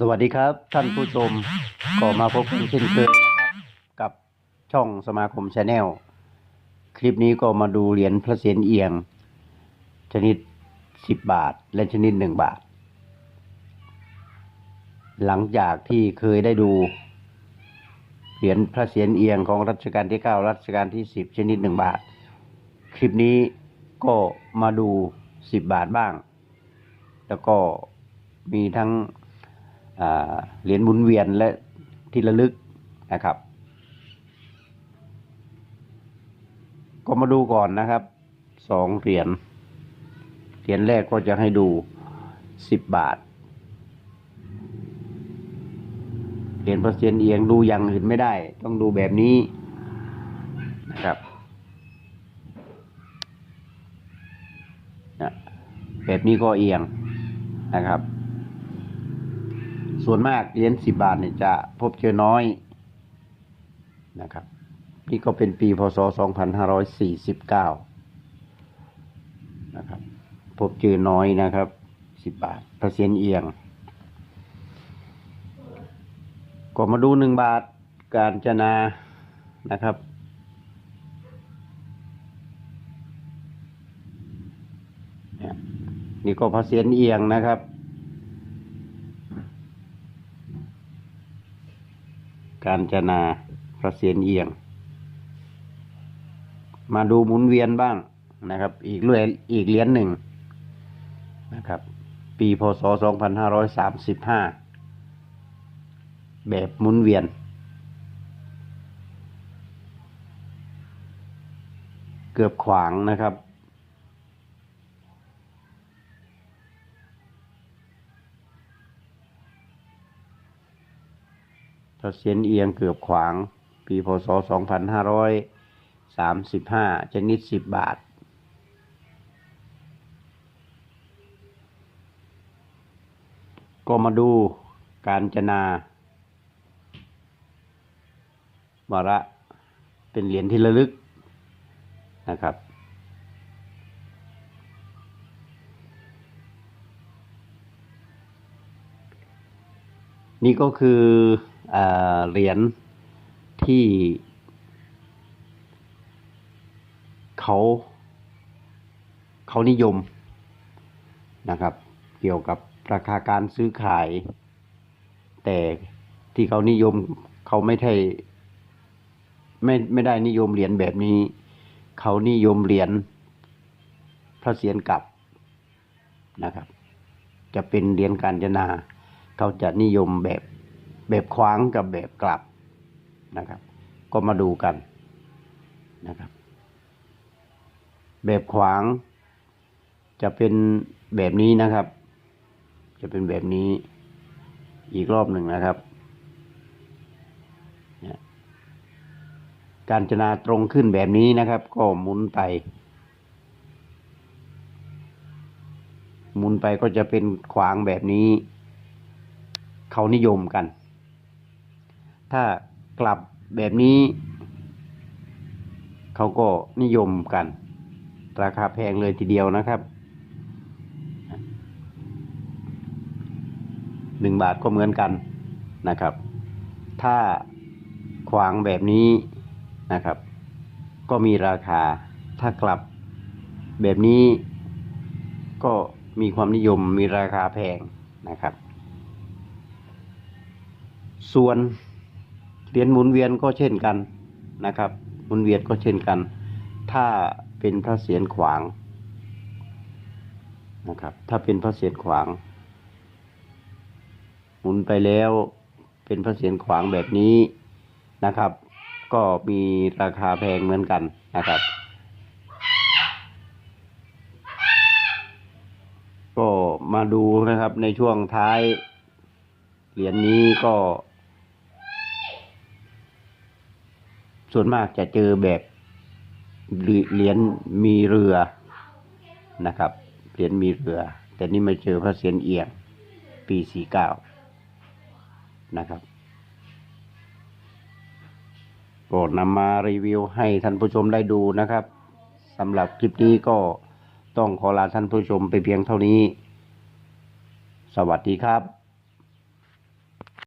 สวัสดีครับ ท่านผู้ชมก็มาพบกันเช่นเคยนะครับกับช่องสมาคมชาแนลคลิปนี้ก็มาดูเหรียญพระเศียรเอียง ชนิด 10 บาท และชนิด 1 บาท หลังจากที่เคยได้ดู เหรียญพระเศียรเอียงของรัชกาลที่ 9 รัชกาลที่ 10 ชนิด 1 บาท คลิปนี้ก็มาดู 10 บาทบ้าง แล้วก็มีทั้ง เหรียญหมุนเวียนและที่ระลึกนะครับ ก็มาดูก่อนนะครับสองเหรียญเหรียญแรกก็จะให้ดูสิบบาทเหรียญพระเซียนเอียงดูอย่างอื่นไม่ได้ ต้องดูแบบนี้นะครับนะแบบนี้ก็เอียงนะครับ ส่วนมากเหรียญสิบบาทเนี่ยจะพบเจอน้อยนะครับ นี่ก็เป็นปีพศสองพันะครับ พบเจอน้อยนะครับสิบบาทเปอร์เซ็นต์เอียง ก็มาดูหนึ่งบาทการจนานะครับนี่ยนี่ก็เปอร์เซ็นต์เอียงนะครับ การจนาพระเศียรเอียง มาดูหมุนเวียนบ้างนะครับ อีกเรื่อยอีกเหรียญหนึ่งนะครับ ปีพศ 2535 แบบหมุนเวียน เกือบขวางนะครับ พระเศียรเอียงเกือบขวาง ปีพศ 2535 ชนิด 10 บาท ก็มาดูการจนาวาระเป็นเหรียญที่ระลึกนะครับ นี่ก็คือ เหรียญที่เขาเขานิยมนะครับ เกี่ยวกับราคาการซื้อขาย แต่ที่เขานิยมเขาไม่ได้ไม่ไม่ได้นิยมเหรียญแบบนี้ เขานิยมเหรียญพระเศียรกลับนะครับ จะเป็นเหรียญการจนา เขาจะนิยมแบบ แบบขวางกับแบบกลับนะครับ ก็มาดูกันนะครับ แบบขวางจะเป็นแบบนี้นะครับ จะเป็นแบบนี้อีกรอบหนึ่งนะครับ การจนาตรงขึ้นแบบนี้นะครับ ก็หมุนไป หมุนไปก็จะเป็นขวางแบบนี้ เขานิยมกัน ถ้ากลับแบบนี้ เขาก็นิยมกัน ราคาแพงเลยทีเดียวนะครับหนึ่งบาทก็เหมือนกันนะครับ ถ้าขวางแบบนี้นะครับ ก็มีราคาถ้ากลับแบบนี้ก็มีความนิยมมีราคาแพงนะครับ ส่วน เหรียญหมุนเวียนก็เช่นกันนะครับ หมุนเวียนก็เช่นกัน ถ้าเป็นพระเศียรขวางนะครับ ถ้าเป็นพระเศียรขวาง หมุนไปแล้วเป็นพระเศียรขวางแบบนี้นะครับ ก็มีราคาแพงเหมือนกันนะครับ ก็มาดูนะครับในช่วงท้ายเหรียญนี้ก็ ส่วนมากจะเจอแบบเหรียญมีเรือนะครับ เหรียญมีเรือ แต่นี่มาเจอพระเศียรเอียงปีสี่เก้านะครับก็นำมารีวิวให้ท่านผู้ชมได้ดูนะครับสำหรับคลิปนี้ก็ต้องขอลาท่านผู้ชมไปเพียงเท่านี้ สวัสดีครับ